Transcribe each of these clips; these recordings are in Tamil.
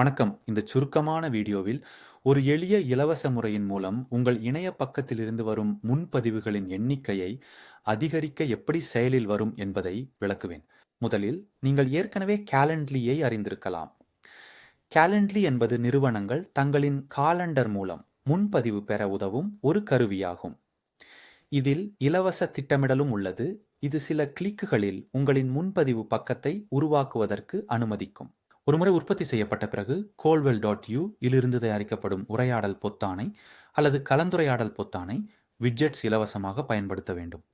வணக்கம். இந்த சுருக்கமான வீடியோவில் ஒரு எளிய இலவச முறையின் மூலம் உங்கள் இணைய பக்கத்திலிருந்து வரும் முன்பதிவுகளின் எண்ணிக்கையை அதிகரிக்க எப்படி செயலில் வரும் என்பதை விளக்குவேன். முதலில் நீங்கள் ஏற்கனவே கேலண்ட்லியை அறிந்திருக்கலாம். கேலண்ட்லி என்பது நிறுவனங்கள் தங்களின் காலண்டர் மூலம் முன்பதிவு பெற உதவும் ஒரு கருவியாகும். இதில் இலவச திட்டமிடலும் உள்ளது. இது சில கிளிக்குகளில் உங்களின் முன்பதிவு பக்கத்தை உருவாக்குவதற்கு அனுமதிக்கும். ஒருமுறை உற்பத்தி செய்யப்பட்ட பிறகு கோல்வெல் டாட் யூ இலிருந்து தயாரிக்கப்படும் உரையாடல் பொத்தானை அல்லது கலந்துரையாடல் பொத்தானை விட்ஜெட்ஸ் இலவசமாக பயன்படுத்த வேண்டும்.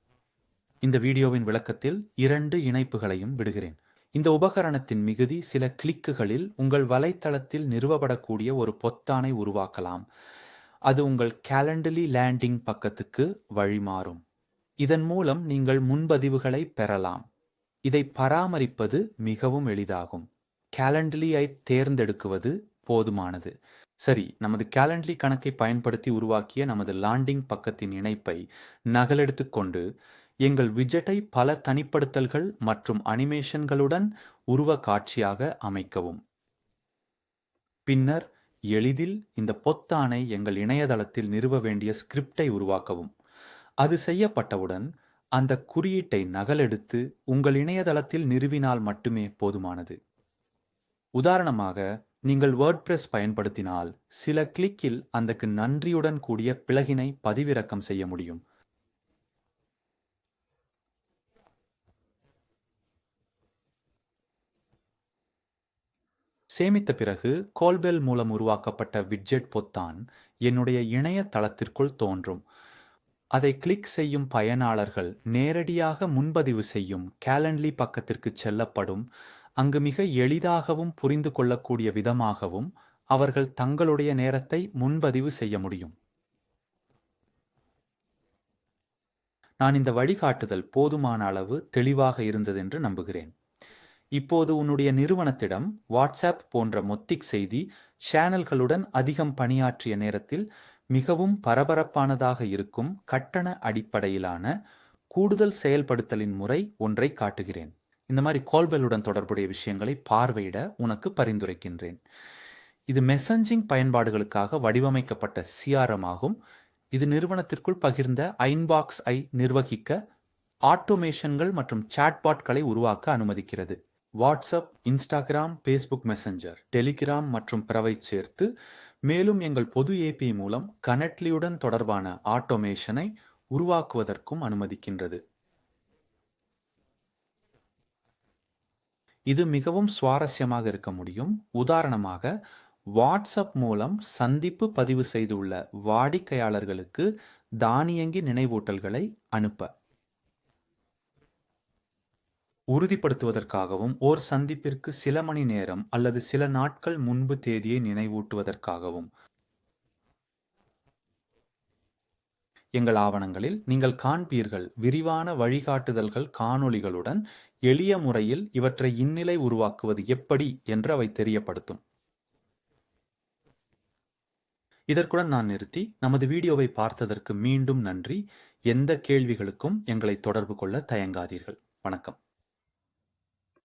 இந்த வீடியோவின் விளக்கத்தில் இரண்டு இணைப்புகளையும் விடுகிறேன். இந்த உபகரணத்தின் மிகுதி சில கிளிக்குகளில் உங்கள் வலைத்தளத்தில் நிறுவப்படக்கூடிய ஒரு பொத்தானை உருவாக்கலாம். அது உங்கள் கேலண்டலி லேண்டிங் பக்கத்துக்கு வழிமாறும். இதன் மூலம் நீங்கள் முன்பதிவுகளை பெறலாம். இதை பராமரிப்பது மிகவும் எளிதாகும். கேலண்டலியை தேர்ந்தெடுக்குவது போதுமானது. சரி நமது கேலண்ட்லி கணக்கை பயன்படுத்தி உருவாக்கிய நமது லாண்டிங் பக்கத்தின் இணைப்பை நகலெடுத்துக்கொண்டு எங்கள் விஜெட்டை பல தனிப்படுத்தல்கள் மற்றும் அனிமேஷன்களுடன் உருவ காட்சியாக அமைக்கவும். பின்னர் எளிதில் இந்த பொத்தானை எங்கள் இணையதளத்தில் நிறுவ வேண்டிய ஸ்கிரிப்டை உருவாக்கவும். அது செய்யப்பட்டவுடன் அந்த குறியீட்டை நகலெடுத்து உங்கள் இணையதளத்தில் நிறுவினால் மட்டுமே போதுமானது. உதாரணமாக நீங்கள் வேர்ட்பிரஸ் பயன்படுத்தினால் சில கிளிக்கில் அந்தக்கு நன்றியுடன் கூடிய பிளகினை பதிவிறக்கம் செய்ய முடியும். சேமித்த பிறகு கோல்பெல் மூலம் உருவாக்கப்பட்ட விட்ஜெட் பொத்தான் என்னுடைய இணைய தளத்திற்குள் தோன்றும். அதை கிளிக் செய்யும் பயனாளர்கள் நேரடியாக முன்பதிவு செய்யும் கேலண்ட்லி பக்கத்திற்கு செல்லப்படும். அங்கு மிக எளிதாகவும் புரிந்து கொள்ளக்கூடிய விதமாகவும் அவர்கள் தங்களுடைய நேரத்தை முன்பதிவு செய்ய முடியும். நான் இந்த வழிகாட்டுதல் போதுமான அளவு தெளிவாக இருந்தது என்று நம்புகிறேன். இப்போது உன்னுடைய நிறுவனத்திடம் வாட்ஸ்அப் போன்ற மொத்திக் செய்தி சேனல்களுடன் அதிகம் பணியாற்றிய நேரத்தில் மிகவும் பரபரப்பானதாக இருக்கும் கட்டண அடிப்படையிலான கூடுதல் செயல்படுத்தலின் முறை ஒன்றை காட்டுகிறேன். இந்த மாதிரி கோல்பெல்லுடன் தொடர்புடைய விஷயங்களை பார்வையிட உனக்கு பரிந்துரைக்கின்றேன். இது மெசஞ்சிங் பயன்பாடுகளுக்காக வடிவமைக்கப்பட்ட சிஆர்எம் ஆகும். இது நிறுவனத்திற்குள் பகிர்ந்த ஐன்பாக்ஸ் ஐ நிர்வகிக்க ஆட்டோமேஷன்கள் மற்றும் சாட்பாட்களை உருவாக்க அனுமதிக்கிறது. WhatsApp Instagram Facebook Messenger Telegram மற்றும் பிறவை சேர்த்து மேலும் எங்கள் பொது ஏபி மூலம் கனெக்ட்லியுடன் தொடர்பான ஆட்டோமேஷனை உருவாக்குவதற்கும் அனுமதிக்கின்றது. இது மிகவும் சுவாரஸ்யமாக இருக்க முடியும். உதாரணமாக வாட்ஸ்அப் மூலம் சந்திப்பு பதிவு செய்துள்ள வாடிக்கையாளர்களுக்கு தானியங்கி நினைவூட்டல்களை அனுப்ப. உறுதிப்படுத்துவதற்காகவும் ஓர் சந்திப்பிற்கு சில மணி நேரம் அல்லது சில நாட்கள் முன்பு தேதியை நினைவூட்டுவதற்காகவும். எங்கள் ஆவணங்களில் நீங்கள் காண்பீர்கள் விரிவான வழிகாட்டுதல்கள் காணொளிகளுடன் எளிய முறையில் இவற்றை இந்நிலை உருவாக்குவது எப்படி என்று அவை தெரியப்படுத்தும். இதற்குடன் நான் நிறுத்தி நமது வீடியோவை பார்த்ததற்கு மீண்டும் நன்றி. எந்த கேள்விகளுக்கும் எங்களை தொடர்பு கொள்ள தயங்காதீர்கள். வணக்கம்.